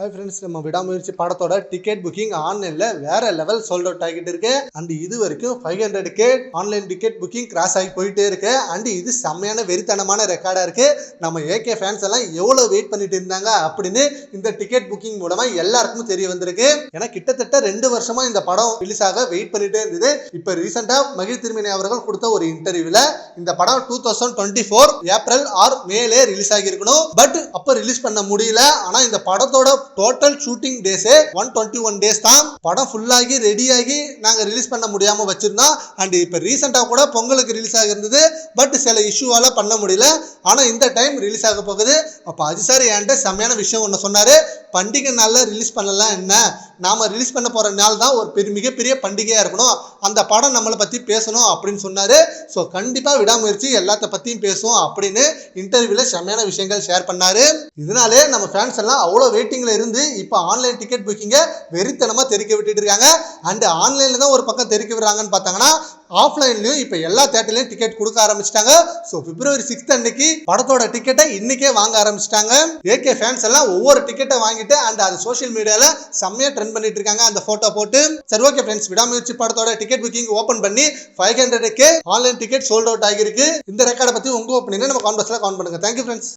Hi friends நம்ம விடாமுயற்சி படத்தோட டிக்கெட் புக்கிங் ஆன்லைனில் வேற லெவல் சோல்ட் அவுட் ஆகிட்டு இருக்கு. அண்ட் இது வரைக்கும் five hundred K online ticket booking cross ஆகி போயிட்டே இருக்கு. அண்ட் இது செம்மையான வெறித்தனமான ரெக்கார்டாக இருக்கு. நம்ம ஏகே ஃபேன்ஸ் எல்லாம் எவ்வளோ வெயிட் பண்ணிட்டு இருந்தாங்க அப்படின்னு இந்த டிக்கெட் புக்கிங் மூலமா எல்லாருக்கும் தெரிய வந்திருக்கு. ஏன்னா கிட்டத்தட்ட ரெண்டு வருஷமா இந்த படம் ரிலீஸ் ஆக வெயிட் பண்ணிட்டே இருந்தது. இப்போ ரீசெண்டாக மகிழ் திருமணி அவர்கள் கொடுத்த ஒரு இன்டர்வியூல இந்த படம் two thousand twenty four April or மேலே ரிலீஸ் ஆகியிருக்கணும். பட் அப்போ ரிலீஸ் பண்ண முடியல. ஆனா இந்த படத்தோட டோட்டல் ஷூட்டிங் டேஸே ஒன் டுவெண்ட்டி ஒன் டேஸ் தான். படம் ஃபுல்லாகி ரெடியாகி நாங்கள் ரிலீஸ் பண்ண முடியாமல் வச்சுருந்தோம் அண்ட் இப்போ ரீசெண்டாக கூட பொங்கலுக்கு ரிலீஸ் ஆகிருந்தது பட் சில இஷ்யூவால் பண்ண முடியல. ஆனால் இந்த டைம் ரிலீஸ் ஆக போகுது. அப்போ அது சார் என்கிட்ட செம்மையான விஷயம் ஒன்று சொன்னார். பண்டிகை நாளில் ரிலீஸ் பண்ணலாம் என்ன? நாம் ரிலீஸ் பண்ண போகிற நாள் தான் ஒரு பெரிய மிகப்பெரிய பண்டிகையாக இருக்கணும். அந்த படம் நம்மளை பற்றி பேசணும் அப்படின்னு சொன்னார். ஸோ கண்டிப்பாக விடாமுயற்சி எல்லாத்த பற்றியும் பேசும் அப்படின்னு இன்டர்வியூவில் செம்மையான விஷயங்கள் ஷேர் பண்ணார். இதனாலே நம்ம ஃபேன்ஸ் எல்லாம் அவ்வளோ வெயிட்டிங்ல இருந்து இப்போ ஆன்லைன் டிக்கெட் புக்கிங்கை வெறித்தனமாக தெரிக்க விட்டுட்டு இருக்காங்க. அண்ட் ஆன்லைனில் தான் ஒரு பக்கம் தெரிக்க விடுறாங்கன்னு பார்த்தாங்கன்னா ஆஃப்லைன்லையும் இப்போ எல்லா தேட்டர்லையும் டிக்கெட் கொடுக்க ஆரம்பிச்சிட்டாங்க. ஸோ பிப்ரவரி சிக்ஸ்த் அன்னைக்கு படத்தோட டிக்கெட்டை இன்னைக்கே வாங்க ஆரம்பிச்சிட்டாங்க. ஏகே ஃபேன்ஸ் எல்லாம் ஒவ்வொரு டிக்கெட்டை வாங்கிட்டு அண்ட் அது சோஷியல் மீடியாவில் செம்மையாக ட்ரெண்ட் பண்ணிட்டு இருக்காங்க. அந்த ஃபோட்டோ போட்டு சரி ஓகே ஃப்ரெண்ட்ஸ் விடாமுயற்சி படத்தோட டிக்கெட் புக்கிங் ஓப்பன் பண்ணி ஃபைவ் ஹண்ட்ரடுக்கு ஆன்லைன் டிக்கெட் சோல்ட் அவுட் ஆகிருக்கு இந்த ரெக்கார்டை பற்றி உங்க ஒப்பீனியன் நம்ம கான்வர்ஸ்ல கவுண்ட் பண்ணுங்க. Thank you friends